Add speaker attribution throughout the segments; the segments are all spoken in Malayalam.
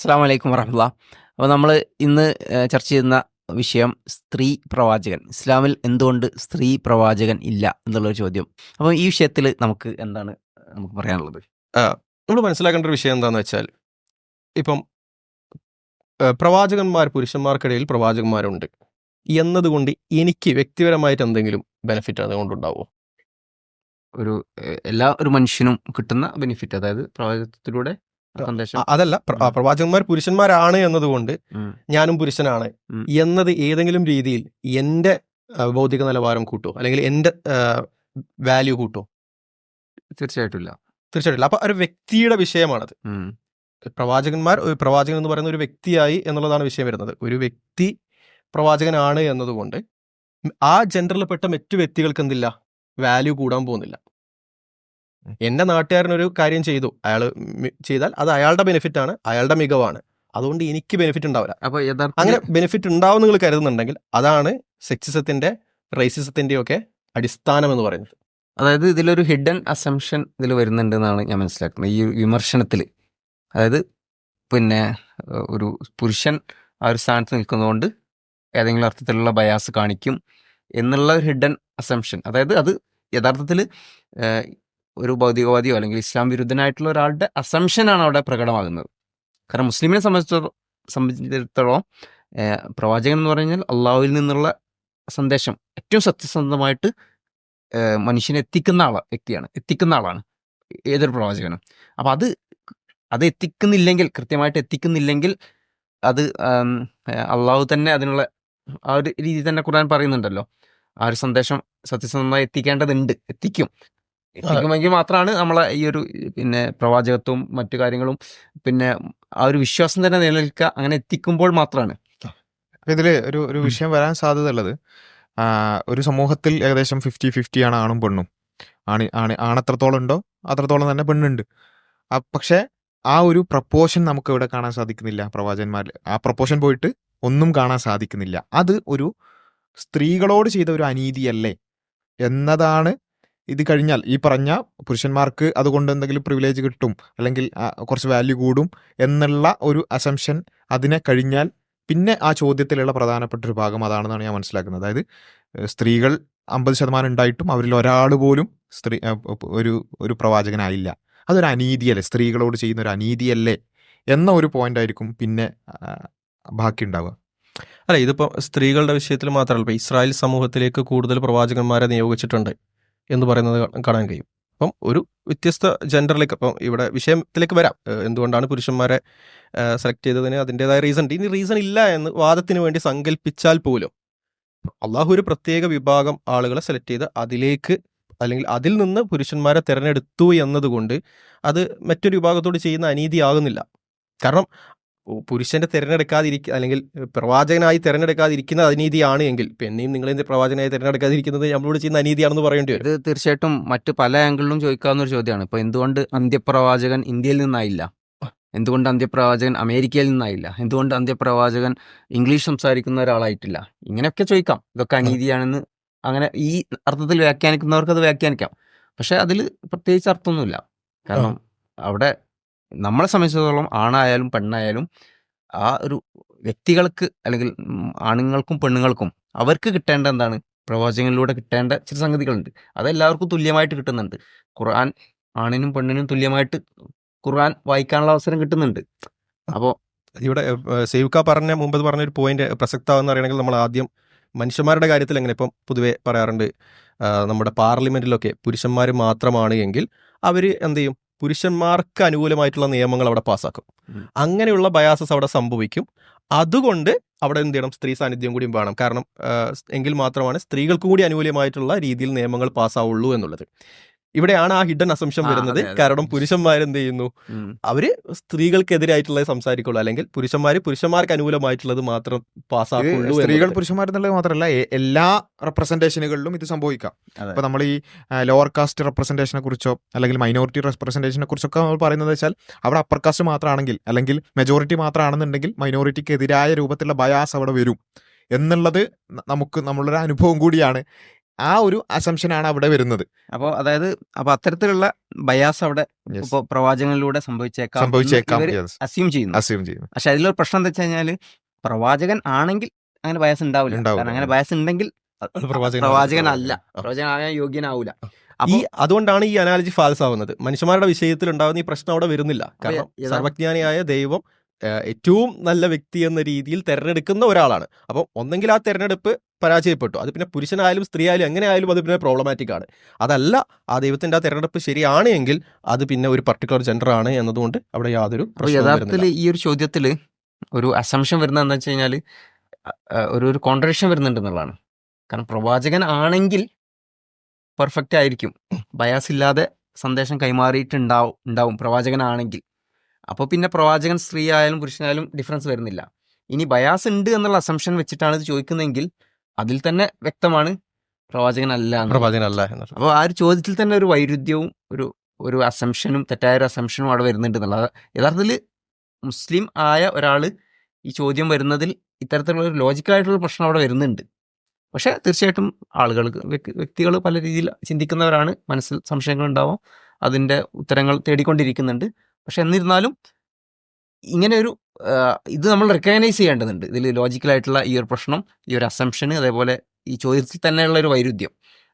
Speaker 1: അസ്സാം വലൈക്കും വറഹമുല്ല അപ്പോൾ നമ്മൾ ഇന്ന് ചർച്ച ചെയ്യുന്ന വിഷയം സ്ത്രീ പ്രവാചകൻ. ഇസ്ലാമിൽ എന്തുകൊണ്ട് സ്ത്രീ പ്രവാചകൻ ഇല്ല എന്നുള്ളൊരു ചോദ്യം. അപ്പോൾ ഈ വിഷയത്തിൽ നമുക്ക് എന്താണ് നമുക്ക് പറയാനുള്ളത്?
Speaker 2: നമ്മൾ മനസ്സിലാക്കേണ്ട ഒരു വിഷയം എന്താണെന്ന് വെച്ചാൽ ഇപ്പം പ്രവാചകന്മാർ പുരുഷന്മാർക്കിടയിൽ പ്രവാചകന്മാരുണ്ട്. എന്നതുകൊണ്ട് എനിക്ക് വ്യക്തിപരമായിട്ട് എന്തെങ്കിലും ബെനിഫിറ്റ് അതുകൊണ്ടുണ്ടാവുമോ
Speaker 1: ഒരു എല്ലാ ഒരു മനുഷ്യനും കിട്ടുന്ന ബെനിഫിറ്റ് അതായത് പ്രവാചകത്തിലൂടെ
Speaker 2: അതല്ല പ്ര- പ്രവാചകന്മാർ പുരുഷന്മാരാണ് എന്നതുകൊണ്ട് ഞാനും പുരുഷനാണ്. എന്നത് ഏതെങ്കിലും രീതിയിൽ എന്റെ ഭൗതിക നിലവാരം കൂട്ടോ? അല്ലെങ്കിൽ എന്റെ വാല്യൂ കൂട്ടോ?
Speaker 1: തീർച്ചയായിട്ടും ഇല്ല.
Speaker 2: തീർച്ചയായിട്ടും അപ്പൊ ഒരു വ്യക്തിയുടെ വിഷയമാണത്. പ്രവാചകന്മാർ പ്രവാചകൻ എന്ന് പറയുന്ന ഒരു വ്യക്തിയായി എന്നുള്ളതാണ് വിഷയം വരുന്നത്. ഒരു വ്യക്തി പ്രവാചകനാണ് എന്നതുകൊണ്ട് ആ ജെൻഡറിൽപ്പെട്ട മറ്റു വ്യക്തികൾക്ക് എന്തില്ല? വാല്യൂ കൂടാൻ പോകുന്നില്ല. എന്റെ നാട്ടുകാരനൊരു കാര്യം ചെയ്തു. അയാൾ ചെയ്താൽ അത് അയാളുടെ ബെനിഫിറ്റ് ആണ് അയാളുടെ മികവാണ്. അതുകൊണ്ട് എനിക്ക് ബെനിഫിറ്റ് ഉണ്ടാവില്ല.
Speaker 1: അപ്പോൾ യഥാർത്ഥ
Speaker 2: അങ്ങനെ ബെനിഫിറ്റ് ഉണ്ടാവും നിങ്ങൾ കരുതുന്നുണ്ടെങ്കിൽ അതാണ് സെക്സിസത്തിന്റെ റേസിസത്തിന്റെ ഒക്കെ അടിസ്ഥാനം എന്ന് പറയുന്നത്.
Speaker 1: അതായത് ഇതിലൊരു ഹിഡൻ അസംഷൻ ഇതിൽ വരുന്നുണ്ട് എന്നാണ് ഞാൻ മനസ്സിലാക്കുന്നത്. ഈ വിമർശനത്തിൽ അതായത് പിന്നെ ഒരു പുരുഷൻ ആ ഒരു സ്ഥാനത്ത് നിൽക്കുന്നതുകൊണ്ട് ഏതെങ്കിലും അർത്ഥത്തിലുള്ള ബയാസ് കാണിക്കും എന്നുള്ള ഒരു ഹിഡൻ അസംഷൻ അതായത് അത് യഥാർത്ഥത്തിൽ ഒരു ഭൗതികവാദിയോ അല്ലെങ്കിൽ ഇസ്ലാം വിരുദ്ധനായിട്ടുള്ള ഒരാളുടെ അസംഷനാണ് അവിടെ പ്രകടമാകുന്നത്. കാരണം മുസ്ലിമിനെ സംബന്ധിച്ചിടത്തോളം സംബന്ധിച്ചിടത്തോളം പ്രവാചകൻ എന്ന് പറഞ്ഞാൽ അള്ളാഹുവിൽ നിന്നുള്ള സന്ദേശം ഏറ്റവും സത്യസന്ധമായിട്ട് മനുഷ്യനെ എത്തിക്കുന്ന ആളാ വ്യക്തിയാണ് എത്തിക്കുന്ന ആളാണ് ഏതൊരു പ്രവാചകനും. അപ്പം അത് അത് എത്തിക്കുന്നില്ലെങ്കിൽ കൃത്യമായിട്ട് എത്തിക്കുന്നില്ലെങ്കിൽ അത് അള്ളാഹു തന്നെ അതിനുള്ള ആ ഒരു രീതി തന്നെ ഖുർആൻ പറയുന്നുണ്ടല്ലോ. ആ ഒരു സന്ദേശം സത്യസന്ധമായി എത്തിക്കേണ്ടതുണ്ട് എത്തിക്കും. എത്തിക്കുമെങ്കിൽ മാത്രമാണ് നമ്മളെ ഈ ഒരു പിന്നെ പ്രവാചകത്വവും മറ്റു കാര്യങ്ങളും പിന്നെ ആ ഒരു വിശ്വാസം തന്നെ നിലനിൽക്കുക അങ്ങനെ എത്തിക്കുമ്പോൾ മാത്രമാണ്
Speaker 3: ഇതിൽ ഒരു ഒരു വിഷയം വരാൻ സാധ്യത ഉള്ളത് ഒരു സമൂഹത്തിൽ ഏകദേശം ഫിഫ്റ്റി ഫിഫ്റ്റി ആണ് ആണും പെണ്ണും. ആണ് ആണ് ആണത്രത്തോളം ഉണ്ടോ? അത്രത്തോളം തന്നെ പെണ്ണുണ്ട്. പക്ഷേ ആ ഒരു പ്രപ്പോഷൻ നമുക്ക് ഇവിടെ കാണാൻ സാധിക്കുന്നില്ല പ്രവാചകന്മാരിൽ. ആ പ്രപ്പോഷൻ പോയിട്ട് ഒന്നും കാണാൻ സാധിക്കുന്നില്ല. അത് ഒരു സ്ത്രീകളോട് ചെയ്ത ഒരു അനീതിയല്ലേ? എന്നതാണ് ഇത് കഴിഞ്ഞാൽ ഈ പറഞ്ഞ പുരുഷന്മാർക്ക് അതുകൊണ്ട് എന്തെങ്കിലും പ്രിവിലേജ് കിട്ടും അല്ലെങ്കിൽ കുറച്ച് വാല്യൂ കൂടും എന്നുള്ള ഒരു അസംഷൻ അതിനെ കഴിഞ്ഞാൽ പിന്നെ ആ ചോദ്യത്തിലുള്ള പ്രധാനപ്പെട്ട ഒരു ഭാഗം അതാണെന്നാണ് ഞാൻ മനസ്സിലാക്കുന്നത്. അതായത് സ്ത്രീകൾ അമ്പത് ശതമാനം ഉണ്ടായിട്ടും അവരിൽ ഒരാൾ പോലും സ്ത്രീ ഒരു ഒരു പ്രവാചകനായില്ല. അതൊരു അനീതിയല്ലേ? സ്ത്രീകളോട് ചെയ്യുന്ന ഒരു അനീതിയല്ലേ? എന്ന ഒരു പോയിന്റ് ആയിരിക്കും പിന്നെ ബാക്കി ഉണ്ടാവുക.
Speaker 2: അല്ല ഇതിപ്പോൾ സ്ത്രീകളുടെ വിഷയത്തിൽ മാത്രമല്ല ഇസ്രായേൽ സമൂഹത്തിലേക്ക് കൂടുതൽ പ്രവാചകന്മാരെ നിയോഗിച്ചിട്ടുണ്ട്. എന്ന് പറയുന്നത് കാണാൻ കഴിയും. അപ്പം ഒരു വ്യത്യസ്ത ജെൻഡറിലേക്ക് അപ്പം ഇവിടെ വിഷയത്തിലേക്ക് വരാം. എന്തുകൊണ്ടാണ് പുരുഷന്മാരെ സെലക്ട് ചെയ്തതിന് അതിന്റെതായ റീസൺ? ഉണ്ട് ഇനി റീസൺ ഇല്ല എന്ന് വാദത്തിന് വേണ്ടി സങ്കല്പിച്ചാൽ പോലും അള്ളാഹു ഒരു പ്രത്യേക വിഭാഗം ആളുകളെ സെലക്ട് ചെയ്ത് അതിലേക്ക് അല്ലെങ്കിൽ അതിൽ നിന്ന് പുരുഷന്മാരെ തിരഞ്ഞെടുത്തു എന്നതുകൊണ്ട് അത് മറ്റൊരു വിഭാഗത്തോട് ചെയ്യുന്ന അനീതി ആകുന്നില്ല. കാരണം പുരുഷന്റെ തിരഞ്ഞെടുക്കാതിരിക്കുക അല്ലെങ്കിൽ പ്രവാചകനായി തിരഞ്ഞെടുക്കാതിരിക്കുന്ന അനീതിയാണ് എങ്കിൽ പെണ്ണെയും നിങ്ങൾ എന്ത് പ്രവാചകനായി തിരഞ്ഞെടുക്കാതിരിക്കുന്നത്? നമ്മളോട് ചെയ്യുന്ന അനീതിയാണെന്ന് പറയേണ്ടി വരും.
Speaker 1: ഇത് തീർച്ചയായിട്ടും മറ്റ് പല ആംഗിളിലും ചോദിക്കാവുന്ന ഒരു ചോദ്യമാണ്. ഇപ്പൊ എന്തുകൊണ്ട് അന്ത്യപ്രവാചകൻ ഇന്ത്യയിൽ നിന്നായില്ല? എന്തുകൊണ്ട് അന്ത്യപ്രവാചകൻ അമേരിക്കയിൽ നിന്നായില്ല? എന്തുകൊണ്ട് അന്ത്യപ്രവാചകൻ ഇംഗ്ലീഷ് സംസാരിക്കുന്ന ഒരാളായിട്ടില്ല? ഇങ്ങനെയൊക്കെ ചോദിക്കാം. ഇതൊക്കെ അനീതിയാണെന്ന് അങ്ങനെ ഈ അർത്ഥത്തിൽ വ്യാഖ്യാനിക്കുന്നവർക്ക് അത് വ്യാഖ്യാനിക്കാം. പക്ഷെ അതിൽ പ്രത്യേകിച്ച് അർത്ഥമൊന്നുമില്ല. കാരണം അവിടെ നമ്മളെ സംബന്ധിച്ചിടത്തോളം ആണായാലും പെണ്ണായാലും ആ ഒരു വ്യക്തികൾക്ക് അല്ലെങ്കിൽ ആണുങ്ങൾക്കും പെണ്ണുങ്ങൾക്കും അവർക്ക് കിട്ടേണ്ട എന്താണ്? പ്രവാചകങ്ങളിലൂടെ കിട്ടേണ്ട ചില സംഗതികളുണ്ട്. അതെല്ലാവർക്കും തുല്യമായിട്ട് കിട്ടുന്നുണ്ട്. ഖുർആൻ ആണിനും പെണ്ണിനും തുല്യമായിട്ട് ഖുർആൻ വായിക്കാനുള്ള അവസരം കിട്ടുന്നുണ്ട്. അപ്പോൾ
Speaker 2: ഇവിടെ സേവിക്ക പറഞ്ഞ മുമ്പ് പറഞ്ഞ ഒരു പോയിന്റ് പ്രസക്തമാണെന്ന് അറിയണമെങ്കിൽ നമ്മൾ ആദ്യം മനുഷ്യന്മാരുടെ കാര്യത്തിൽ എങ്ങനെ ഇപ്പം പൊതുവെ പറയാറുണ്ട്. നമ്മുടെ പാർലമെന്റിലൊക്കെ പുരുഷന്മാർ മാത്രമാണ് എങ്കിൽ അവർ എന്ത് ചെയ്യും? പുരുഷന്മാർക്ക് അനുകൂലമായിട്ടുള്ള നിയമങ്ങൾ അവിടെ പാസ്സാക്കും അങ്ങനെയുള്ള ബയാസസ് അവിടെ സംഭവിക്കും. അതുകൊണ്ട് അവിടെ എന്ത് ചെയ്യണം? സ്ത്രീ സാന്നിധ്യം കൂടിയും വേണം. കാരണം എങ്കിൽ മാത്രമാണ് സ്ത്രീകൾക്കും കൂടി അനുകൂലമായിട്ടുള്ള രീതിയിൽ നിയമങ്ങൾ പാസ്സാവുള്ളൂ എന്നുള്ളത്. ഇവിടെയാണ് ആ ഹിഡൻ അസംഷൻ വരുന്നത്. കാരണം പുരുഷന്മാരെന്ത് ചെയ്യുന്നു? അവർ സ്ത്രീകൾക്കെതിരായിട്ടുള്ളത് സംസാരിക്കുള്ളൂ. അല്ലെങ്കിൽ പുരുഷന്മാര് പുരുഷന്മാർക്ക് അനുകൂലമായിട്ടുള്ളത് മാത്രം പാസ്സാക്കുള്ളൂ
Speaker 3: സ്ത്രീകൾ
Speaker 2: എന്നുള്ളത്.
Speaker 3: പുരുഷന്മാരെന്നുള്ളത് മാത്രമല്ല എല്ലാ റെപ്രസെന്റേഷനുകളിലും ഇത് സംഭവിക്കാം.
Speaker 1: അപ്പൊ
Speaker 3: ഇപ്പൊ നമ്മൾ ഈ ലോവർ കാസ്റ്റ് റെപ്രസെന്റേഷനെ കുറിച്ചോ അല്ലെങ്കിൽ മൈനോറിറ്റി റെപ്രസെന്റേഷനെ കുറിച്ചൊക്കെ നമ്മൾ പറയുന്നത് വെച്ചാൽ അവിടെ അപ്പർ കാസ്റ്റ് മാത്രമാണെങ്കിൽ അല്ലെങ്കിൽ മെജോറിറ്റി മാത്രമാണെന്നുണ്ടെങ്കിൽ മൈനോറിറ്റിക്ക് എതിരായ രൂപത്തിലുള്ള ബയാസ് അവിടെ വരും. എന്നുള്ളത് നമുക്ക് നമ്മളുടെ അനുഭവം കൂടിയാണ്. ആ ഒരു അസംഷനാണ് അവിടെ വരുന്നത്.
Speaker 1: അപ്പോൾ അതായത് അപ്പൊ അത്തരത്തിലുള്ള ബയാസ് അവിടെ ഇപ്പോൾ പ്രവാചകങ്ങളിലൂടെ സംഭവിച്ചേക്കാം
Speaker 3: സംഭവിച്ചേക്കാം.
Speaker 1: അസ്യൂം ചെയ്യുന്നു.
Speaker 3: അസ്യൂം ചെയ്യുന്നു.
Speaker 1: പക്ഷെ അതിലൊരു പ്രശ്നം എന്താ വെച്ച് കഴിഞ്ഞാൽ പ്രവാചകൻ ആണെങ്കിൽ അങ്ങനെ ബയസ് ഉണ്ടാവില്ല. കാരണം അങ്ങനെ ബയസ് ഉണ്ടെങ്കിൽ പ്രവാചകനല്ല. പ്രവാചകനാകാൻ യോഗ്യനാവൂല.
Speaker 2: ഈ അതുകൊണ്ടാണ് ഈ അനാലജി ഫാൽസ് ആവുന്നത്. മനുഷ്യന്മാരുടെ വിഷയത്തിൽ ഉണ്ടാകുന്ന ഈ പ്രശ്നം അവിടെ വരുന്നില്ല. കാരണം സർവജ്ഞാനിയായ ദൈവം ഏറ്റവും നല്ല വ്യക്തി എന്ന രീതിയിൽ തിരഞ്ഞെടുക്കുന്ന ഒരാളാണ്. അപ്പം ഒന്നെങ്കിൽ ആ തിരഞ്ഞെടുപ്പ് പരാജയപ്പെട്ടു. അത് പിന്നെ പുരുഷനായാലും സ്ത്രീ ആയാലും എങ്ങനെ ആയാലും അത് പിന്നെ പ്രോബ്ലമാറ്റിക് ആണ്. അതല്ല ആ ദൈവത്തിന്റെ ആ തെരഞ്ഞെടുപ്പ് ശരിയാണ് എങ്കിൽ അത് പിന്നെ ഒരു പർട്ടിക്കുലർ ജെൻഡർ ആണ് എന്നതുകൊണ്ട് അവിടെ യാതൊരു
Speaker 1: യഥാർത്ഥത്തിൽ ഈ ഒരു ചോദ്യത്തിൽ ഒരു അസംഷൻ വരുന്നത് എന്താ വെച്ച് അ- ഒരു ഒരു കോൺട്രഡിക്ഷൻ വരുന്നുണ്ട് എന്നുള്ളതാണ്. കാരണം പ്രവാചകൻ ആണെങ്കിൽ പെർഫെക്റ്റ് ആയിരിക്കും. ബയാസ് ഇല്ലാതെ സന്ദേശം കൈമാറിയിട്ടുണ്ടാവും ഉണ്ടാവും. പ്രവാചകനാണെങ്കിൽ അപ്പോൾ പിന്നെ പ്രവാചകൻ സ്ത്രീ ആയാലും പുരുഷനായാലും ഡിഫറൻസ് വരുന്നില്ല. ഇനി ബയാസ് ഉണ്ട് എന്നുള്ള അസംഷൻ വെച്ചിട്ടാണ് ഇത് ചോദിക്കുന്നതെങ്കിൽ അതിൽ തന്നെ വ്യക്തമാണ് പ്രവാചകനല്ല എന്നുള്ളത്.
Speaker 2: പ്രവാചകനല്ല എന്നത്
Speaker 1: അപ്പോൾ ആ ഒരു ചോദ്യത്തിൽ തന്നെ ഒരു വൈരുദ്ധ്യവും ഒരു ഒരു അസംഷനും തെറ്റായ ഒരു അസംഷനും അവിടെ വരുന്നുണ്ട് എന്നുള്ളത്. യഥാർത്ഥത്തിൽ മുസ്ലിം ആയ ഒരാൾ ഈ ചോദ്യം വരുന്നതിൽ ഇത്തരത്തിലുള്ള ഒരു ലോജിക്കലായിട്ടുള്ള പ്രശ്നം അവിടെ വരുന്നുണ്ട്. പക്ഷേ തീർച്ചയായിട്ടും ആളുകൾ വ്യക്തികൾ പല രീതിയിൽ ചിന്തിക്കുന്നവരാണ്. മനസ്സിൽ സംശയങ്ങൾ ഉണ്ടാവും അതിന്റെ ഉത്തരങ്ങൾ തേടിക്കൊണ്ടിരിക്കുന്നുണ്ട്. പക്ഷെ എന്നിരുന്നാലും ഇങ്ങനെ ഒരു ഇത് നമ്മൾ റെക്കഗ്നൈസ് ചെയ്യേണ്ടതുണ്ട്. ഇതിൽ ലോജിക്കലായിട്ടുള്ള ഈ ഒരു പ്രശ്നം ഈ ഒരു അസംഷന് അതേപോലെ ഈ ചോദ്യത്തിൽ തന്നെയുള്ള ഒരു വൈരുദ്ധ്യം.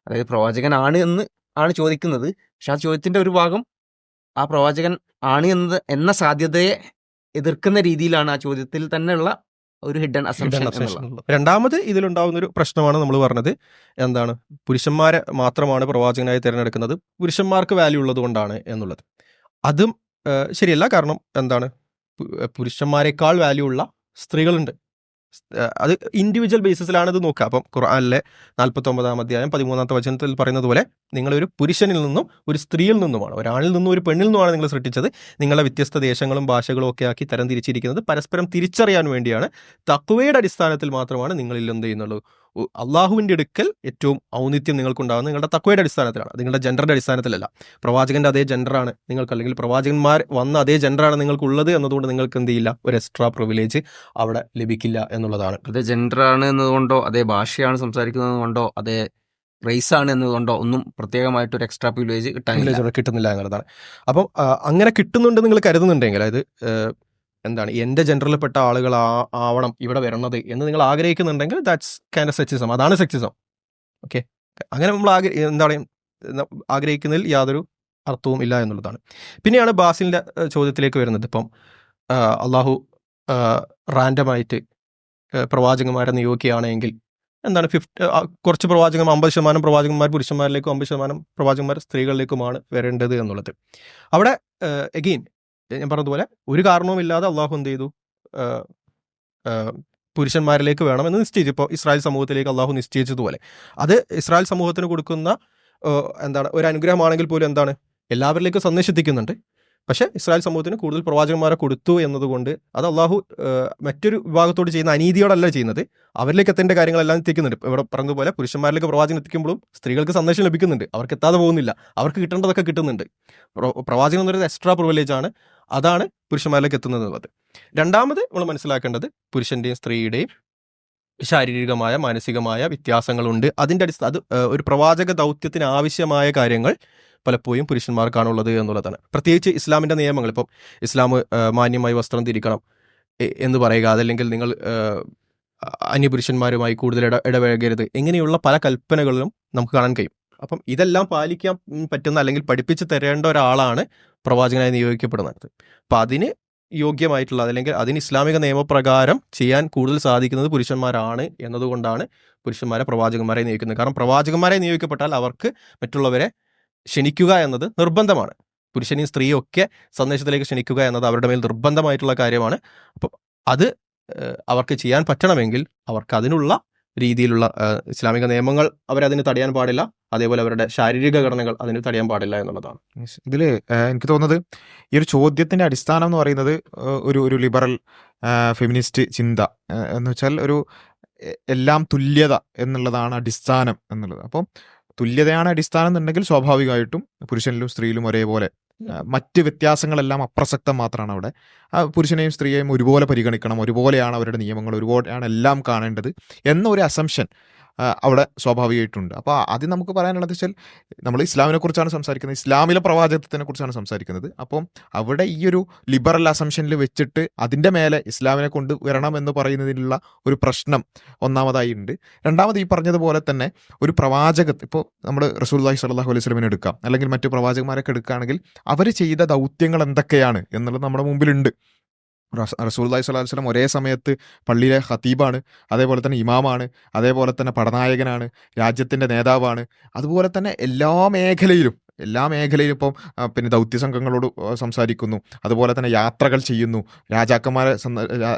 Speaker 1: അതായത് പ്രവാചകനാണ് എന്ന് ആണ് ചോദിക്കുന്നത്. പക്ഷെ ആ ചോദ്യത്തിന്റെ ഒരു ഭാഗം ആ പ്രവാചകൻ ആണ് എന്നത് എന്ന സാധ്യതയെ എതിർക്കുന്ന രീതിയിലാണ് ആ ചോദ്യത്തിൽ തന്നെയുള്ള ഒരു ഹിഡൻ അസംഷൻ.
Speaker 2: രണ്ടാമത് ഇതിലുണ്ടാവുന്ന ഒരു പ്രശ്നമാണ് നമ്മൾ പറഞ്ഞത്. എന്താണ്? പുരുഷന്മാരെ മാത്രമാണ് പ്രവാചകനായി തിരഞ്ഞെടുക്കുന്നത്. പുരുഷന്മാർക്ക് വാല്യൂ ഉള്ളത് കൊണ്ടാണ് എന്നുള്ളത്. അതും ശരിയല്ല. കാരണം എന്താണ്? പുരുഷന്മാരെക്കാൾ വാല്യൂ ഉള്ള സ്ത്രീകളുണ്ട്. അത് ഇൻഡിവിജ്വൽ ബേസിസിലാണ് ഇത് നോക്കുക. അപ്പം ഖുർആാനിലെ നാൽപ്പത്തി ഒമ്പതാം അധ്യായം പതിമൂന്നാമത്തെ വചനത്തിൽ പറയുന്നത് പോലെ നിങ്ങളൊരു പുരുഷനിൽ നിന്നും ഒരു സ്ത്രീയിൽ നിന്നുമാണ്. ഒരാളിൽ നിന്നും ഒരു പെണ്ണിൽ നിന്നുമാണ് നിങ്ങൾ സൃഷ്ടിച്ചത്. നിങ്ങളെ വ്യത്യസ്ത ദേശങ്ങളും ഭാഷകളും ഒക്കെ ആക്കി തരം തിരിച്ചിരിക്കുന്നത് പരസ്പരം തിരിച്ചറിയാൻ വേണ്ടിയാണ്. തക്വയുടെ അടിസ്ഥാനത്തിൽ മാത്രമാണ് നിങ്ങളിൽ എന്ത് ചെയ്യുന്നുള്ളൂ? അള്ളാഹുവിന്റെ അടുക്കൽ ഏറ്റവും ഔന്നിത്യം നിങ്ങൾക്കുണ്ടാകുന്നത് നിങ്ങളുടെ തക്കവയുടെ അടിസ്ഥാനത്തിലാണ്. നിങ്ങളുടെ ജെൻഡറിന്റെ അടിസ്ഥാനത്തിലല്ല. പ്രവാചകന്റെ അതേ ജെൻഡറാണ് നിങ്ങൾക്ക് അല്ലെങ്കിൽ പ്രവാചകന്മാർ വന്ന അതേ ജെൻഡറാണ് നിങ്ങൾക്കുള്ളത് എന്നതുകൊണ്ട് നിങ്ങൾക്ക് എന്ത് ചെയ്യില്ല? ഒരു എക്സ്ട്രാ പ്രിവിലേജ് അവിടെ ലഭിക്കില്ല എന്നുള്ളതാണ്.
Speaker 1: അതേ ജെൻഡറാണ് ആണ് എന്നതുകൊണ്ടോ അതേ ഭാഷയാണ് സംസാരിക്കുന്നതുകൊണ്ടോ അതേ റേസ് ആണ് എന്നതുകൊണ്ടോ ഒന്നും പ്രത്യേകമായിട്ട് ഒരു എക്സ്ട്രാ പ്രിവിലേജ് കിട്ടാനില്ല
Speaker 2: കിട്ടുന്നില്ല എന്നുള്ളതാണ്. അപ്പം അങ്ങനെ കിട്ടുന്നുണ്ടെന്ന് നിങ്ങൾ കരുതുന്നുണ്ടെങ്കിൽ അതായത് എന്താണ് എന്റെ പെട്ട ആളുകൾ ആവണം ഇവിടെ വരണത് എന്ന് നിങ്ങൾ ആഗ്രഹിക്കുന്നുണ്ടെങ്കിൽ ദാറ്റ്സ് കൈൻഡ് ഓഫ് സെക്സിസം അതാണ് സെക്സിസം ഓക്കെ അങ്ങനെ നമ്മൾ ആഗ്രഹ എന്താണ് ആഗ്രഹിക്കുന്നതിൽ യാതൊരു അർത്ഥവും ഇല്ല എന്നുള്ളതാണ്. പിന്നെയാണ് ബാസിലിന്റെ ചോദ്യത്തിലേക്ക് വരുന്നത്. ഇപ്പം അള്ളാഹു റാൻഡമായിട്ട് പ്രവാചകന്മാരെ നിയോഗിക്കുകയാണെങ്കിൽ എന്താണ് ഫിഫ്റ്റ് കുറച്ച് പ്രവാചകം അമ്പത് ശതമാനം പ്രവാചകന്മാർ പുരുഷന്മാരിലേക്കും അമ്പത് ശതമാനം പ്രവാചകന്മാർ സ്ത്രീകളിലേക്കുമാണ് വരേണ്ടത് എന്നുള്ളത്. അവിടെ എഗെയിൻ ഞാൻ പറഞ്ഞതുപോലെ ഒരു കാരണവുമില്ലാതെ അള്ളാഹു എന്ത് ചെയ്തു? പുരുഷന്മാരിലേക്ക് വേണം എന്ന് നിശ്ചയിച്ചു. ഇപ്പോൾ ഇസ്രായേൽ സമൂഹത്തിലേക്ക് അള്ളാഹു നിശ്ചയിച്ചതുപോലെ. അത് ഇസ്രായേൽ സമൂഹത്തിന് കൊടുക്കുന്ന എന്താണ് ഒരു അനുഗ്രഹമാണെങ്കിൽ പോലും എന്താണ്? എല്ലാവരിലേക്കും സന്ദേശിക്കുന്നുണ്ട് പക്ഷേ ഇസ്രായേൽ സമൂഹത്തിന് കൂടുതൽ പ്രവാചകന്മാരെ കൊടുത്തു എന്നതുകൊണ്ട് അത് അള്ളാഹു മറ്റൊരു വിഭാഗത്തോട് ചെയ്യുന്ന അനീതിയോടല്ല ചെയ്യുന്നത്. അവരിലേക്ക് എത്തേണ്ട കാര്യങ്ങളെല്ലാം എത്തിക്കുന്നുണ്ട്. ഇവിടെ പറഞ്ഞതുപോലെ പുരുഷന്മാരിലേക്ക് പ്രവാചകൻ എത്തിക്കുമ്പോഴും സ്ത്രീകൾക്ക് സന്ദേശം ലഭിക്കുന്നുണ്ട്. അവർക്ക് എത്താതെ പോകുന്നില്ല. അവർക്ക് കിട്ടേണ്ടതൊക്കെ കിട്ടുന്നുണ്ട്. പ്രവാചകം പ്രവാചകൻ എന്ന് പറയുന്നത് എക്സ്ട്രാ പ്രിവിലേജ് ആണ്. അതാണ് പുരുഷന്മാരിലേക്ക് എത്തുന്നത് എന്നുള്ളത് രണ്ടാമത് നമ്മൾ മനസ്സിലാക്കേണ്ടത് പുരുഷന്റെയും സ്ത്രീയുടെയും ശാരീരികമായ മാനസികമായ വ്യത്യാസങ്ങളുണ്ട്. അതിന്റെ അടിസ്ഥാന അത് ഒരു പ്രവാചക ദൗത്യത്തിന് ആവശ്യമായ കാര്യങ്ങൾ പലപ്പോഴും പുരുഷന്മാർക്കാണുള്ളത് എന്നുള്ളതാണ്. പ്രത്യേകിച്ച് ഇസ്ലാമിന്റെ നിയമങ്ങൾ. ഇപ്പം ഇസ്ലാം മാന്യമായി വസ്ത്രം തിരിക്കണം എന്ന് പറയുക അതല്ലെങ്കിൽ നിങ്ങൾ അന്യപുരുഷന്മാരുമായി കൂടുതൽ ഇട ഇടപഴകരുത് ഇങ്ങനെയുള്ള പല കൽപ്പനകളിലും നമുക്ക് കാണാൻ കഴിയും. അപ്പം ഇതെല്ലാം പാലിക്കാൻ പറ്റുന്ന അല്ലെങ്കിൽ പഠിപ്പിച്ച് തരേണ്ട ഒരാളാണ് പ്രവാചകനായി നിയോഗിക്കപ്പെടുന്നത്. അപ്പം അതിന് യോഗ്യമായിട്ടുള്ള അല്ലെങ്കിൽ അതിന് ഇസ്ലാമിക നിയമപ്രകാരം ചെയ്യാൻ കൂടുതൽ സാധിക്കുന്നത് പുരുഷന്മാരാണ് എന്നതുകൊണ്ടാണ് പുരുഷന്മാരെ പ്രവാചകന്മാരെ നിയോഗിക്കുന്നത്. കാരണം പ്രവാചകന്മാരെ നിയോഗിക്കപ്പെട്ടാൽ അവർക്ക് മറ്റുള്ളവരെ ക്ഷണിക്കുക എന്നത് നിർബന്ധമാണ്. പുരുഷനെയും സ്ത്രീയും ഒക്കെ സന്ദേശത്തിലേക്ക് ക്ഷണിക്കുക എന്നത് അവരുടെ മേൽ നിർബന്ധമായിട്ടുള്ള കാര്യമാണ്. അപ്പം അത് അവർക്ക് ചെയ്യാൻ പറ്റണമെങ്കിൽ അവർക്ക് അതിനുള്ള രീതിയിലുള്ള ഇസ്ലാമിക നിയമങ്ങൾ അവരതിന് തടയാൻ പാടില്ല. അതേപോലെ അവരുടെ ശാരീരിക ഘടനകൾ അതിന് തടയാൻ പാടില്ല എന്നുള്ളതാണ്.
Speaker 3: ഇതിൽ എനിക്ക് തോന്നുന്നത് ഈ ഒരു ചോദ്യത്തിന്റെ അടിസ്ഥാനം എന്ന് പറയുന്നത് ഒരു ഒരു ലിബറൽ ഫെമിനിസ്റ്റ് ചിന്ത എന്ന് വെച്ചാൽ ഒരു എല്ലാം തുല്യത എന്നുള്ളതാണ് അടിസ്ഥാനം എന്നുള്ളത്. അപ്പം തുല്യതയാണ് അടിസ്ഥാനം എന്നുണ്ടെങ്കിൽ സ്വാഭാവികമായിട്ടും പുരുഷനിലും സ്ത്രീയിലും ഒരേപോലെ മറ്റ് വ്യത്യാസങ്ങളെല്ലാം അപ്രസക്തം മാത്രമാണ് അവിടെ. പുരുഷനെയും സ്ത്രീയെയും ഒരുപോലെ പരിഗണിക്കണം ഒരുപോലെയാണ് അവരുടെ നിയമങ്ങൾ ഒരുപോലെയാണ് എല്ലാം കാണേണ്ടത് എന്നൊരു അസംഷൻ അവിടെ സ്വാഭാവികമായിട്ടുണ്ട്. അപ്പോൾ ആദ്യം നമുക്ക് പറയാനുള്ളത് വെച്ചാൽ നമ്മൾ ഇസ്ലാമിനെ കുറിച്ചാണ് സംസാരിക്കുന്നത്. ഇസ്ലാമിലെ പ്രവാചകത്വത്തിനെ കുറിച്ചാണ് സംസാരിക്കുന്നത്. അപ്പം അവിടെ ഈ ഒരു ലിബറൽ അസംഷനിൽ വെച്ചിട്ട് അതിന്റെ മേലെ ഇസ്ലാമിനെ കൊണ്ട് വരണം എന്ന് പറയുന്നതിനുള്ള ഒരു പ്രശ്നം ഒന്നാമതായി ഉണ്ട്. രണ്ടാമത് ഈ പറഞ്ഞതുപോലെ തന്നെ ഒരു പ്രവാചക ഇപ്പോൾ നമ്മൾ റസൂല്ലാഹി സ്വല്ലല്ലാഹു അലൈഹി സ്വലമിനെ എടുക്കാം. അല്ലെങ്കിൽ മറ്റു പ്രവാചകന്മാരൊക്കെ എടുക്കുകയാണെങ്കിൽ അവർ ചെയ്ത ദൗത്യങ്ങൾ എന്തൊക്കെയാണ് എന്നുള്ളത് നമ്മുടെ മുമ്പിലുണ്ട്. റസ- റസൂലുള്ളാഹി വസ്ലം ഒരേ സമയത്ത് പള്ളിയിലെ ഖത്തീബാണ് അതേപോലെ തന്നെ ഇമാമാണ് അതേപോലെ തന്നെ പടനായകനാണ് രാജ്യത്തിന്റെ നേതാവാണ്. അതുപോലെ തന്നെ എല്ലാ മേഖലയിലും എല്ലാ മേഖലയിലും ഇപ്പം പിന്നെ ദൗത്യ സംഘങ്ങളോട് സംസാരിക്കുന്നു. അതുപോലെ തന്നെ യാത്രകൾ ചെയ്യുന്നു. രാജാക്കന്മാരെ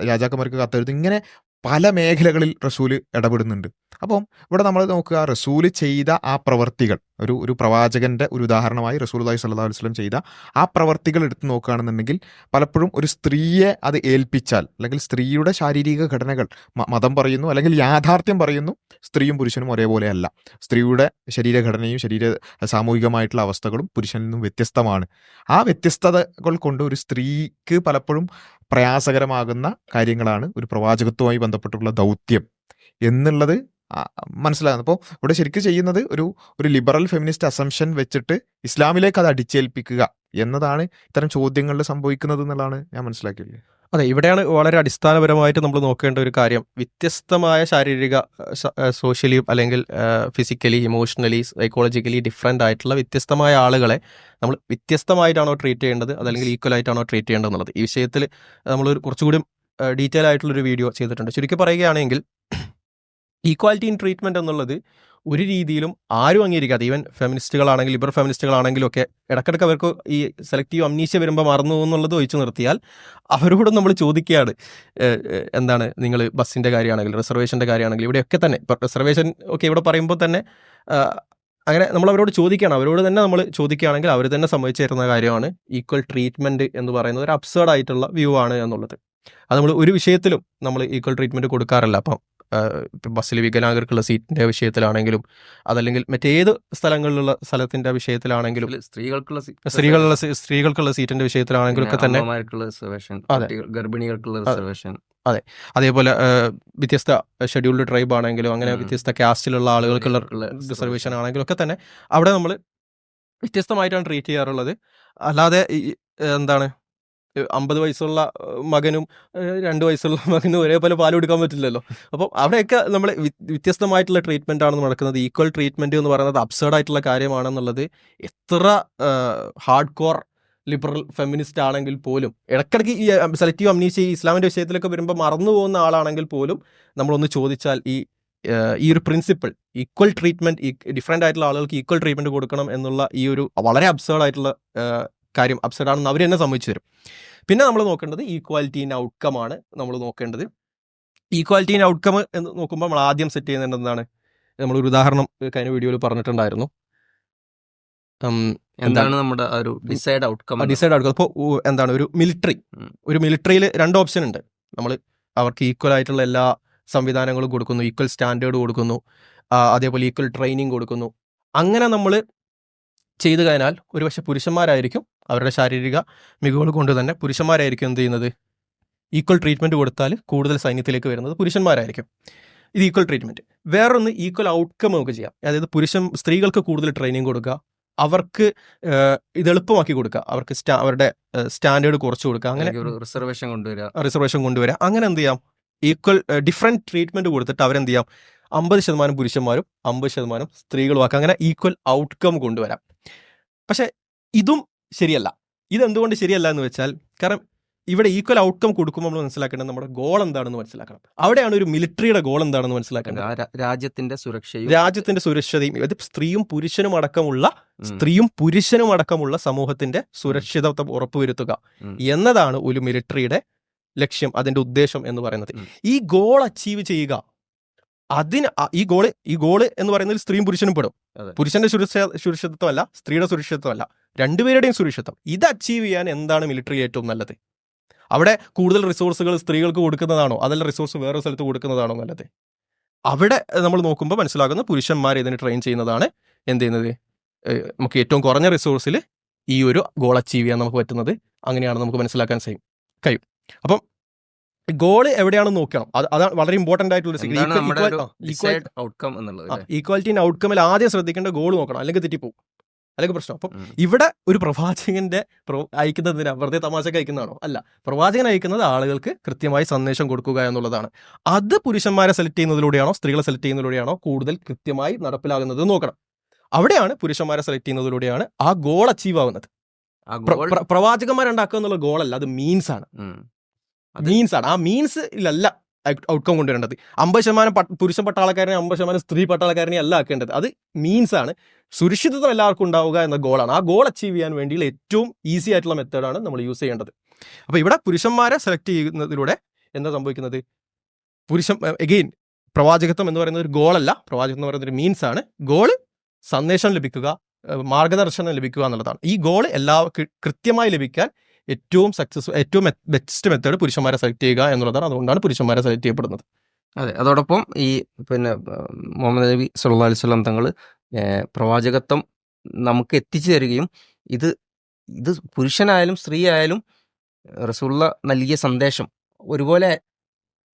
Speaker 3: രാജാക്കന്മാർക്ക് കത്തെഴുതുന്നു. ഇങ്ങനെ പല മേഖലകളിൽ റസൂൽ ഇടപെടുന്നുണ്ട്. അപ്പം ഇവിടെ നമ്മൾ നോക്കുക റസൂൽ ചെയ്ത ആ പ്രവർത്തികൾ ഒരു ഒരു പ്രവാചകന്റെ ഒരു ഉദാഹരണമായി റസൂൽ സ്വല്ലല്ലാഹു അലൈഹി വസല്ലം ചെയ്ത ആ പ്രവർത്തികൾ എടുത്ത് നോക്കുകയാണെന്നുണ്ടെങ്കിൽ പലപ്പോഴും ഒരു സ്ത്രീയെ അത് ഏൽപ്പിച്ചാൽ അല്ലെങ്കിൽ സ്ത്രീയുടെ ശാരീരിക ഘടനകൾ മതം പറയുന്നു അല്ലെങ്കിൽ യാഥാർത്ഥ്യം പറയുന്നു സ്ത്രീയും പുരുഷനും ഒരേപോലെയല്ല. സ്ത്രീയുടെ ശരീരഘടനയും ശരീര സാമൂഹികമായിട്ടുള്ള അവസ്ഥകളും പുരുഷനിൽ നിന്നും വ്യത്യസ്തമാണ്. ആ വ്യത്യസ്തതകൾ കൊണ്ട് ഒരു സ്ത്രീക്ക് പലപ്പോഴും പ്രയാസകരമാകുന്ന കാര്യങ്ങളാണ് ഒരു പ്രവാചകത്വമായി ബന്ധപ്പെട്ടുള്ള ദൗത്യം എന്നുള്ളത് മനസ്സിലാകുന്നത് അപ്പോൾ ഇവിടെ ശരിക്കും ചെയ്യുന്നത് ഒരു ഒരു ലിബറൽ ഫെമിനിസ്റ്റ് അസംഷൻ വെച്ചിട്ട് ഇസ്ലാമിലേക്ക് അത് അടിച്ചേൽപ്പിക്കുക എന്നതാണ് ഇത്തരം ചോദ്യങ്ങളിൽ സംഭവിക്കുന്നത് എന്നുള്ളതാണ് ഞാൻ മനസ്സിലാക്കിയത്.
Speaker 2: അതെ ഇവിടെയാണ് വളരെ അടിസ്ഥാനപരമായിട്ട് നമ്മൾ നോക്കേണ്ട ഒരു കാര്യം. വ്യത്യസ്തമായ ശാരീരിക സോഷ്യലി അല്ലെങ്കിൽ ഫിസിക്കലി ഇമോഷണലി സൈക്കോളജിക്കലി ഡിഫറെന്റ് ആയിട്ടുള്ള വ്യത്യസ്തമായ ആളുകളെ നമ്മൾ വ്യത്യസ്തമായിട്ടാണോ ട്രീറ്റ് ചെയ്യേണ്ടത് അതല്ലെങ്കിൽ ഈക്വൽ ആയിട്ടാണോ ട്രീറ്റ് ചെയ്യേണ്ടത് എന്നുള്ളത് ഈ വിഷയത്തിൽ നമ്മൾ കുറച്ചുകൂടി ഡീറ്റെയിൽ ആയിട്ടുള്ളൊരു വീഡിയോ ചെയ്തിട്ടുണ്ട്. ചുരുക്കി പറയുകയാണെങ്കിൽ ഈക്വാലിറ്റി ഇൻ ട്രീറ്റ്മെന്റ് എന്നുള്ളത് ഒരു രീതിയിലും ആരും അംഗീകരിക്കാതെ ഈവൻ ഫെമിനിസ്റ്റുകളാണെങ്കിലും ലിബർ ഫെമിനിസ്റ്റുകളാണെങ്കിലും ഒക്കെ ഇടയ്ക്കിടയ്ക്ക് അവർക്ക് ഈ സെലക്റ്റീവ് അമ്നീഷ്യ വരുമ്പോൾ മറന്നു എന്നുള്ളത് ഒഴിച്ചു നിർത്തിയാൽ അവരോട് നമ്മൾ ചോദിക്കുകയാണ് എന്താണ് നിങ്ങൾ ബസ്സിന്റെ കാര്യമാണെങ്കിൽ റിസർവേഷന്റെ കാര്യമാണെങ്കിൽ ഇവിടെയൊക്കെ തന്നെ. ഇപ്പോൾ റിസർവേഷൻ ഒക്കെ ഇവിടെ പറയുമ്പോൾ തന്നെ അങ്ങനെ നമ്മൾ അവരോട് ചോദിക്കുകയാണ്. അവരോട് തന്നെ നമ്മൾ ചോദിക്കുകയാണെങ്കിൽ അവർ തന്നെ സംഭവിച്ചു തരുന്ന കാര്യമാണ് ഈക്വൽ ട്രീറ്റ്മെന്റ് എന്ന് പറയുന്നത് ഒരു അബ്സേർഡ് ആയിട്ടുള്ള വ്യൂ ആണ് എന്നുള്ളത്. അത് നമ്മൾ ഒരു വിഷയത്തിലും നമ്മൾ ഈക്വൽ ട്രീറ്റ്മെന്റ് കൊടുക്കാറില്ല. അപ്പം ബസ്സിൽ വികലാംഗർക്കുള്ള സീറ്റിന്റെ വിഷയത്തിലാണെങ്കിലും അതല്ലെങ്കിൽ മറ്റേത് സ്ഥലങ്ങളിലുള്ള സ്ഥലത്തിന്റെ വിഷയത്തിലാണെങ്കിലും
Speaker 1: സ്ത്രീകൾക്കുള്ള
Speaker 2: സ്ത്രീകളുള്ള സ്ത്രീകൾക്കുള്ള സീറ്റിന്റെ വിഷയത്തിലാണെങ്കിലും ഒക്കെ തന്നെ
Speaker 1: ഗർഭിണികൾക്കുള്ള റിസർവേഷൻ
Speaker 2: അതെ. അതേപോലെ വ്യത്യസ്ത ഷെഡ്യൂൾഡ് ട്രൈബ് ആണെങ്കിലും അങ്ങനെ വ്യത്യസ്ത കാസ്റ്റിലുള്ള ആളുകൾക്കുള്ള റിസർവേഷൻ ആണെങ്കിലും ഒക്കെ തന്നെ അവിടെ നമ്മൾ വ്യത്യസ്തമായിട്ടാണ് ട്രീറ്റ് ചെയ്യാറുള്ളത്. അല്ലാതെ എന്താണ് അമ്പത് വയസ്സുള്ള മകനും രണ്ട് വയസ്സുള്ള മകനും ഒരേപോലെ പാൽ കൊടുക്കാൻ പറ്റില്ലല്ലോ. അപ്പം അവിടെയൊക്കെ നമ്മൾ വ്യത്യസ്തമായിട്ടുള്ള ട്രീറ്റ്മെന്റ് ആണ് നടക്കുന്നത്. ഈക്വൽ ട്രീറ്റ്മെന്റ് എന്ന് പറയുന്നത് അബ്സേർഡ് ആയിട്ടുള്ള കാര്യമാണെന്നുള്ളത് എത്ര ഹാർഡ് കോർ ലിബറൽ ഫെമിനിസ്റ്റ് ആണെങ്കിൽ പോലും ഇടയ്ക്കിടയ്ക്ക് ഈ സെലക്റ്റീവ് അമ്നീഷ്യ ഈ ഇസ്ലാമിന്റെ വിഷയത്തിലൊക്കെ വരുമ്പോൾ മറന്നു പോകുന്ന ആളാണെങ്കിൽ പോലും നമ്മളൊന്ന് ചോദിച്ചാൽ ഈ ഈ ഒരു പ്രിൻസിപ്പിൾ ഈക്വൽ ട്രീറ്റ്മെന്റ് ഡിഫറെന്റ് ആയിട്ടുള്ള ആളുകൾക്ക് ഈക്വൽ ട്രീറ്റ്മെന്റ് കൊടുക്കണം എന്നുള്ള ഈ ഒരു വളരെ അബ്സേർഡ് ആയിട്ടുള്ള കാര്യം അബ്സേർഡ് ആണെന്ന് അവർ തന്നെ സമ്മതിച്ചു തരും. പിന്നെ നമ്മൾ നോക്കേണ്ടത് ഈക്വാലിറ്റി ഇൻ ഔട്ട്കം ആണ് നമ്മൾ നോക്കേണ്ടത്. ഈക്വാലിറ്റി ഇൻ ഔട്ട്കം എന്ന് നോക്കുമ്പോൾ നമ്മൾ ആദ്യം സെറ്റ് ചെയ്യുന്നത് എന്താണ്? നമ്മൾ ഒരു ഉദാഹരണം കഴിഞ്ഞ വീഡിയോയിൽ പറഞ്ഞിട്ടുണ്ടായിരുന്നു.
Speaker 1: എന്താണ്? നമ്മുടെ ഒരു ഡിസൈഡ് ഔട്ട്കം
Speaker 2: ഡിസൈഡ് ഔട്ട്കം അപ്പോൾ എന്താണ്? ഒരു മിലിറ്ററി. ഒരു മിലിറ്ററിയിൽ രണ്ട് ഓപ്ഷൻ ഉണ്ട്. നമ്മൾ അവർക്ക് ഈക്വൽ ആയിട്ടുള്ള എല്ലാ സംവിധാനങ്ങളും കൊടുക്കുന്നു. ഈക്വൽ സ്റ്റാൻഡേർഡ് കൊടുക്കുന്നു. അതേപോലെ ഈക്വൽ ട്രെയിനിങ് കൊടുക്കുന്നു. അങ്ങനെ നമ്മൾ ചെയ്തു കഴിഞ്ഞാൽ ഒരുപക്ഷെ പുരുഷന്മാരായിരിക്കും അവരുടെ ശാരീരിക മികവുകൾ കൊണ്ട് തന്നെ പുരുഷന്മാരായിരിക്കും എന്ത് ചെയ്യുന്നത്? ഈക്വൽ ട്രീറ്റ്മെന്റ് കൊടുത്താൽ കൂടുതൽ സൈന്യത്തിലേക്ക് വരുന്നത് പുരുഷന്മാരായിരിക്കും. ഇത് ഈക്വൽ ട്രീറ്റ്മെന്റ് വേറൊന്ന് ഈക്വൽ ഔട്ട്കം നമുക്ക് ചെയ്യാം. അതായത് പുരുഷൻ സ്ത്രീകൾക്ക് കൂടുതൽ ട്രെയിനിങ് കൊടുക്കുക. അവർക്ക് ഇത് എളുപ്പമാക്കി കൊടുക്കുക. അവർക്ക് സ്റ്റാ അവരുടെ സ്റ്റാൻഡേർഡ് കുറച്ച് കൊടുക്കുക. അങ്ങനെ
Speaker 1: റിസർവേഷൻ കൊണ്ടുവരിക.
Speaker 2: റിസർവേഷൻ കൊണ്ടുവരിക. അങ്ങനെ എന്ത് ചെയ്യാം? ഈക്വൽ ഡിഫറെന്റ് ട്രീറ്റ്മെന്റ് കൊടുത്തിട്ട് അവരെന്ത് ചെയ്യാം? അമ്പത് ശതമാനം പുരുഷന്മാരും അമ്പത് ശതമാനം സ്ത്രീകളും ആക്കുക അങ്ങനെ ഈക്വൽ ഔട്ട്കം കൊണ്ടുവരാം. പക്ഷെ ഇതും ശരിയല്ല. ഇതെന്തുകൊണ്ട് ശരിയല്ല എന്ന് വെച്ചാൽ കാരണം ഇവിടെ ഈക്വൽ ഔട്ട്കം കൊടുക്കുമ്പോൾ നമ്മൾ മനസ്സിലാക്കേണ്ടത് നമ്മുടെ ഗോൾ എന്താണെന്ന് മനസ്സിലാക്കണം. അവിടെയാണ് ഒരു മിലിറ്ററിയുടെ ഗോൾ എന്താണെന്ന് മനസ്സിലാക്കേണ്ടത്.
Speaker 1: രാജ്യത്തിന്റെ സുരക്ഷയും
Speaker 2: രാജ്യത്തിന്റെ സുരക്ഷതയും ഇത് സ്ത്രീയും പുരുഷനും അടക്കമുള്ള സ്ത്രീയും പുരുഷനും അടക്കമുള്ള സമൂഹത്തിന്റെ സുരക്ഷിതത്വം ഉറപ്പുവരുത്തുക. എന്നതാണ് ഒരു മിലിറ്ററിയുടെ ലക്ഷ്യം അതിന്റെ ഉദ്ദേശം എന്ന് പറയുന്നത്. ഈ ഗോൾ അച്ചീവ് ചെയ്യുക അതിന് ഈ ഗോൾ ഈ ഗോൾ എന്ന് പറയുന്നത് സ്ത്രീയും പുരുഷനും പെടും. പുരുഷന്റെ സുരക്ഷ സുരക്ഷിതത്വമല്ല സ്ത്രീയുടെ സുരക്ഷിതത്വമല്ല. രണ്ടുപേരുടെയും സുരക്ഷിതം ഇത് അച്ചീവ് ചെയ്യാൻ എന്താണ് മിലിറ്ററി ഏറ്റവും നല്ലത്? അവിടെ കൂടുതൽ റിസോഴ്സുകൾ സ്ത്രീകൾക്ക് കൊടുക്കുന്നതാണോ? അതല്ല റിസോഴ്സ് വേറെ സ്ഥലത്ത് കൊടുക്കുന്നതാണോ നല്ലത്? അവിടെ നമ്മൾ നോക്കുമ്പോൾ മനസ്സിലാകുന്ന പുരുഷന്മാർ ഇതിന് ട്രെയിൻ ചെയ്യുന്നതാണ് എന്ത് ചെയ്യുന്നത്? നമുക്ക് ഏറ്റവും കുറഞ്ഞ റിസോഴ്സിൽ ഈ ഒരു ഗോൾ അച്ചീവ് ചെയ്യാൻ നമുക്ക് പറ്റുന്നത് അങ്ങനെയാണ് നമുക്ക് മനസ്സിലാക്കാൻ കഴിയും. അപ്പം ഗോൾ എവിടെയാണ് നോക്കണം. അത് അതാണ് വളരെ ഇമ്പോർട്ടന്റ് ആയിട്ടുള്ള? ഈക്വാലിറ്റി ഔട്ട്കമിൽ ആദ്യം ശ്രദ്ധിക്കേണ്ട ഗോൾ നോക്കണം. അല്ലെങ്കിൽ തെറ്റിപ്പോകും അല്ലെങ്കിൽ പ്രശ്നം. അപ്പം. ഇവിടെ ഒരു പ്രവാചകന്റെ പ്രോ- അയക്കുന്നതിനാ വെറുതെ തമാശക്ക് അയക്കുന്നതാണോ? അല്ല. പ്രവാചകൻ അയക്കുന്നത് ആളുകൾക്ക് കൃത്യമായി സന്ദേശം കൊടുക്കുക എന്നുള്ളതാണ്. അത് പുരുഷന്മാരെ സെലക്ട് ചെയ്യുന്നതിലൂടെയാണോ സ്ത്രീകളെ സെലക്ട് ചെയ്യുന്നതിലൂടെയാണോ കൂടുതൽ കൃത്യമായി നടപ്പിലാകുന്നത് നോക്കണം. അവിടെയാണ് പുരുഷന്മാരെ സെലക്ട് ചെയ്യുന്നതിലൂടെയാണ് ആ ഗോൾ അച്ചീവ് ആവുന്നത്. പ്രവാചകന്മാരുണ്ടാക്കുക എന്നുള്ള ഗോളല്ല അത് മീൻസ് ആണ്. മീൻസ് ആണ്. ആ മീൻസ് ഇല്ലല്ല ഔട്ട്കം കൊണ്ടുവരേണ്ടത്. അമ്പത് ശതമാനം പുരുഷ പുരുഷൻ പട്ടാളക്കാരനെ അമ്പത് ശതമാനം സ്ത്രീ പട്ടാളക്കാരനെ അല്ല ആക്കേണ്ടത്. അത് മീൻസ് ആണ്. സുരക്ഷിതത്വം എല്ലാവർക്കും ഉണ്ടാവുക എന്ന ഗോളാണ് ആ ഗോൾ അച്ചീവ് ചെയ്യാൻ വേണ്ടിയുള്ള ഏറ്റവും ഈസി ആയിട്ടുള്ള മെത്തേഡാണ് നമ്മൾ യൂസ് ചെയ്യേണ്ടത്. അപ്പോൾ ഇവിടെ പുരുഷന്മാരെ സെലക്ട് ചെയ്യുന്നതിലൂടെ എന്താ സംഭവിക്കുന്നത്? പുരുഷൻ എഗെയിൻ പ്രവാചകത്വം എന്ന് പറയുന്നത് ഒരു ഗോളല്ല പ്രവാചകത്വം എന്ന് പറയുന്നത് ഒരു മീൻസ് ആണ്. ഗോൾ സന്ദേശം ലഭിക്കുക മാർഗദർശനം ലഭിക്കുക എന്നുള്ളതാണ്. ഈ ഗോൾ എല്ലാ കൃത്യമായി ലഭിക്കാൻ ഏറ്റവും സക്സസ് ഏറ്റവും ബെസ്റ്റ് മെത്തേഡ് പുരുഷന്മാരെ സെലക്ട് ചെയ്യുക എന്നുള്ളതാണ്. അതുകൊണ്ടാണ് പുരുഷന്മാരെ സെലക്ട് ചെയ്യപ്പെടുന്നത്.
Speaker 1: അതെ. അതോടൊപ്പം ഈ പിന്നെ മുഹമ്മദ് നബി അലൈഹി വസല്ലം തങ്ങൾ പ്രവാചകത്വം നമുക്ക് എത്തിച്ചു തരികയും ഇത് ഇത് പുരുഷനായാലും സ്ത്രീ ആയാലും റസൂള്ള നൽകിയ സന്ദേശം ഒരുപോലെ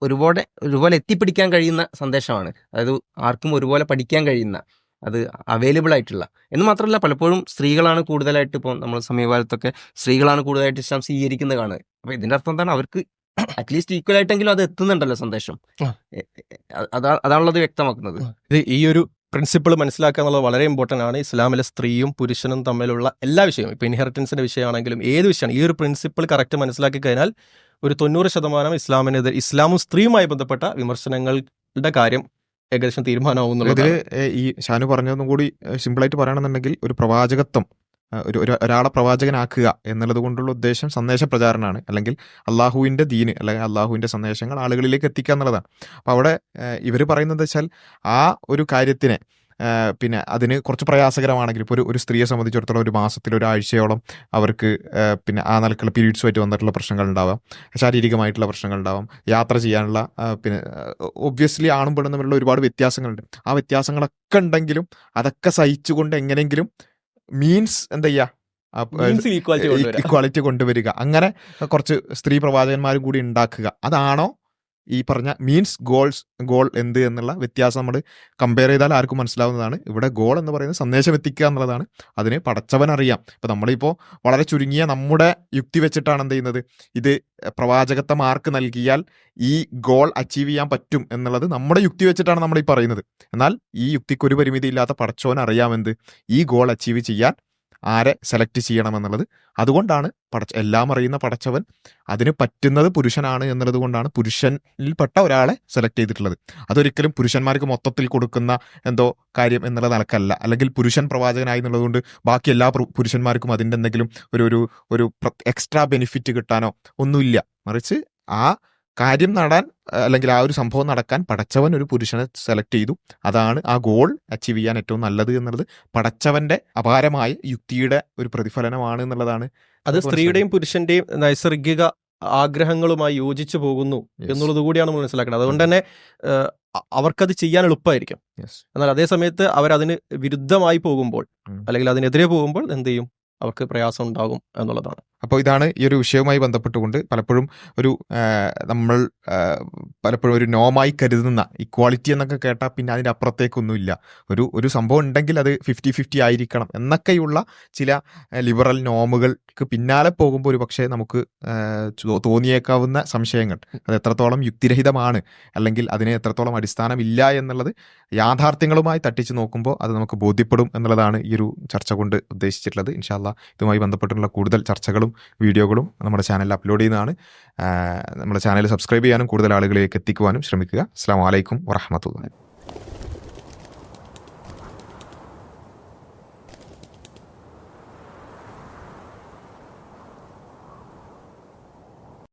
Speaker 1: ഒരുപോലെ ഒരുപോലെ എത്തിപ്പിടിക്കാൻ കഴിയുന്ന സന്ദേശമാണ്. അതായത് ആർക്കും ഒരുപോലെ പഠിക്കാൻ കഴിയുന്ന അത് അവൈലബിൾ ആയിട്ടുള്ള. എന്ന് മാത്രമല്ല പലപ്പോഴും സ്ത്രീകളാണ് കൂടുതലായിട്ട് ഇപ്പോൾ നമ്മൾ സമീപകാലത്തൊക്കെ സ്ത്രീകളാണ് കൂടുതലായിട്ട് ഇസ്ലാം സ്വീകരിക്കുന്നത് കാണുന്നത് അപ്പോൾ ഇതിന്റെ അർത്ഥം എന്താണ്? അവർക്ക് അറ്റ്ലീസ്റ്റ് ഈക്വൽ ആയിട്ടെങ്കിലും അത് എത്തുന്നുണ്ടല്ലോ സന്ദേശം. അതാ അതാണുള്ളത് വ്യക്തമാക്കുന്നത്.
Speaker 2: ഇത് ഈ ഒരു പ്രിൻസിപ്പിൾ മനസ്സിലാക്കുക എന്നുള്ളത് വളരെ ഇമ്പോർട്ടന്റ് ആണ്. ഇസ്ലാമിലെ സ്ത്രീയും പുരുഷനും തമ്മിലുള്ള എല്ലാ വിഷയവും ഇപ്പോൾ ഇൻഹെറിറ്റൻസിന്റെ വിഷയമാണെങ്കിലും ഏത് വിഷയമാണ് ഈ ഒരു പ്രിൻസിപ്പിൾ കറക്റ്റ് മനസ്സിലാക്കി കഴിഞ്ഞാൽ ഒരു തൊണ്ണൂറ് ശതമാനം ഇസ്ലാമിനെതിരെ ഇസ്ലാമും സ്ത്രീയുമായി ബന്ധപ്പെട്ട വിമർശനങ്ങളുടെ കാര്യം ഏകദേശം തീരുമാനമാവും
Speaker 3: ഇതിൽ ഈ ഷാനു പറഞ്ഞതൊന്നും കൂടി സിമ്പിളായിട്ട് പറയണമെന്നുണ്ടെങ്കിൽ ഒരു പ്രവാചകത്വം ഒരു ഒരു- ഒരാളെ പ്രവാചകനാക്കുക എന്നുള്ളത് കൊണ്ടുള്ള ഉദ്ദേശം സന്ദേശ പ്രചാരണമാണ് അല്ലെങ്കിൽ അള്ളാഹുവിന്റെ ദീന് അല്ലെങ്കിൽ അള്ളാഹുവിന്റെ സന്ദേശങ്ങൾ ആളുകളിലേക്ക് എത്തിക്കുക എന്നുള്ളതാണ്. അപ്പോൾ അവിടെ ഇവർ പറയുന്നത് വെച്ചാൽ ആ ഒരു കാര്യത്തിനെ പിന്നെ അതിന് കുറച്ച് പ്രയാസകരമാണെങ്കിൽ ഇപ്പോൾ ഒരു ഒരു സ്ത്രീയെ സംബന്ധിച്ചിടത്തോളം ഒരു മാസത്തിൽ ഒരാഴ്ചയോളം അവർക്ക് പിന്നെ ആ നിലക്കുള്ള പീരീഡ്സുമായിട്ട് വന്നിട്ടുള്ള പ്രശ്നങ്ങൾ ഉണ്ടാവാം. ശാരീരികമായിട്ടുള്ള പ്രശ്നങ്ങൾ ഉണ്ടാവാം. യാത്ര ചെയ്യാനുള്ള പിന്നെ ഒബ്വിയസ്ലി ആണും പെണ്ണും തമ്മിലുള്ള ഒരുപാട് വ്യത്യാസങ്ങളുണ്ട്. ആ വ്യത്യാസങ്ങളൊക്കെ ഉണ്ടെങ്കിലും അതൊക്കെ സഹിച്ചുകൊണ്ട് എങ്ങനെയെങ്കിലും മീൻസ് എന്താ ചെയ്യുക. ഇക്വാളിറ്റി കൊണ്ടുവരിക. അങ്ങനെ കുറച്ച് സ്ത്രീ പ്രവാചകന്മാരും കൂടി ഉണ്ടാക്കുക. അതാണോ ഈ പറഞ്ഞ മീൻസ് ഗോൾസ് ഗോൾ എന്ത് എന്നുള്ള വ്യത്യാസം നമ്മൾ കമ്പയർ ചെയ്താൽ ആർക്കും മനസ്സിലാവുന്നതാണ്. ഇവിടെ ഗോൾ എന്ന് പറയുന്നത് സന്ദേശം എത്തിക്കുക എന്നുള്ളതാണ്. അതിന് പടച്ചവൻ അറിയാം. ഇപ്പം നമ്മളിപ്പോൾ വളരെ ചുരുങ്ങിയ നമ്മുടെ യുക്തി വെച്ചിട്ടാണ് എന്ത് ചെയ്യുന്നത്? ഇത് പ്രവാചകത്വ മാർക്ക് നൽകിയാൽ ഈ ഗോൾ അച്ചീവ് ചെയ്യാൻ പറ്റും എന്നുള്ളത് നമ്മുടെ യുക്തി വെച്ചിട്ടാണ് നമ്മൾ ഈ പറയുന്നത്. എന്നാൽ ഈ യുക്തിക്കൊരു പരിമിതി ഇല്ലാത്ത പടച്ചവൻ അറിയാമെന്ത് ഈ ഗോൾ അച്ചീവ് ചെയ്യാൻ ആരെ സെലക്ട് ചെയ്യണമെന്നുള്ളത്. അതുകൊണ്ടാണ് പടച്ച എല്ലാം അറിയുന്ന പടച്ചവൻ അതിന് പറ്റുന്നത് പുരുഷനാണ് എന്നുള്ളത് കൊണ്ടാണ് പുരുഷനിൽപ്പെട്ട ഒരാളെ സെലക്ട് ചെയ്തിട്ടുള്ളത്. അതൊരിക്കലും പുരുഷന്മാർക്ക് മൊത്തത്തിൽ കൊടുക്കുന്ന എന്തോ കാര്യം എന്നുള്ള നിലക്കല്ല. അല്ലെങ്കിൽ പുരുഷൻ പ്രവാചകനായി എന്നുള്ളതുകൊണ്ട് ബാക്കി എല്ലാ പുരുഷന്മാർക്കും അതിന്റെ എന്തെങ്കിലും ഒരു ഒരു ഒരു എക്സ്ട്രാ ബെനിഫിറ്റ് കിട്ടാനോ ഒന്നുമില്ല. മറിച്ച് ആ കാര്യം നടാൻ അല്ലെങ്കിൽ ആ ഒരു സംഭവം നടക്കാൻ പടച്ചവൻ ഒരു പുരുഷനെ സെലക്ട് ചെയ്തു. അതാണ് ആ ഗോൾ അച്ചീവ് ചെയ്യാൻ ഏറ്റവും നല്ലത് എന്നുള്ളത്. പടച്ചവന്റെ അപാരമായ യുക്തിയുടെ ഒരു പ്രതിഫലനമാണ് എന്നുള്ളതാണ്
Speaker 2: അത് സ്ത്രീയുടെയും പുരുഷന്റെയും നൈസർഗിക ആഗ്രഹങ്ങളുമായി യോജിച്ചു പോകുന്നു എന്നുള്ളത് കൂടിയാണ് നമ്മൾ മനസ്സിലാക്കുന്നത് അതുകൊണ്ട് തന്നെ അവർക്കത് ചെയ്യാൻ എളുപ്പമായിരിക്കും. എന്നാൽ അതേ സമയത്ത് അവരതിന് വിരുദ്ധമായി പോകുമ്പോൾ അല്ലെങ്കിൽ അതിനെതിരെ പോകുമ്പോൾ എന്ത് ചെയ്യും? അവർക്ക് പ്രയാസം ഉണ്ടാകും എന്നുള്ളതാണ്.
Speaker 3: അപ്പോൾ ഇതാണ് ഈ ഒരു വിഷയവുമായി ബന്ധപ്പെട്ടുകൊണ്ട് പലപ്പോഴും ഒരു നമ്മൾ പലപ്പോഴും ഒരു നോമായി കരുതുന്ന ഇക്വാളിറ്റി എന്നൊക്കെ കേട്ടാൽ പിന്നെ അതിന്റെ അപ്പുറത്തേക്കൊന്നുമില്ല. ഒരു ഒരു സംഭവം ഉണ്ടെങ്കിൽ അത് ഫിഫ്റ്റി ഫിഫ്റ്റി ആയിരിക്കണം എന്നൊക്കെയുള്ള ചില ലിബറൽ നോമുകൾക്ക് പിന്നാലെ പോകുമ്പോൾ ഒരു പക്ഷേ നമുക്ക് തോന്നിയേക്കാവുന്ന സംശയങ്ങൾ. അത് എത്രത്തോളം യുക്തിരഹിതമാണ് അല്ലെങ്കിൽ അതിന് എത്രത്തോളം അടിസ്ഥാനമില്ല എന്നുള്ളത് യാഥാർത്ഥ്യങ്ങളുമായി തട്ടിച്ച് നോക്കുമ്പോൾ അത് നമുക്ക് ബോധ്യപ്പെടും എന്നുള്ളതാണ് ഈ ഒരു ചർച്ച കൊണ്ട് ഉദ്ദേശിച്ചിട്ടുള്ളത്. ഇൻഷാല്ല ഇതുമായി ബന്ധപ്പെട്ടുള്ള കൂടുതൽ ചർച്ചകളും വീഡിയോകളും നമ്മുടെ ചാനലിൽ അപ്ലോഡ് ചെയ്യുന്നതാണ്. നമ്മുടെ ചാനൽ സബ്സ്ക്രൈബ് ചെയ്യാനും കൂടുതൽ ആളുകളിലേക്ക് എത്തിക്കുവാനും ശ്രമിക്കുക. അസ്സാം വലൈക്കും വറഹമത്തുള്ള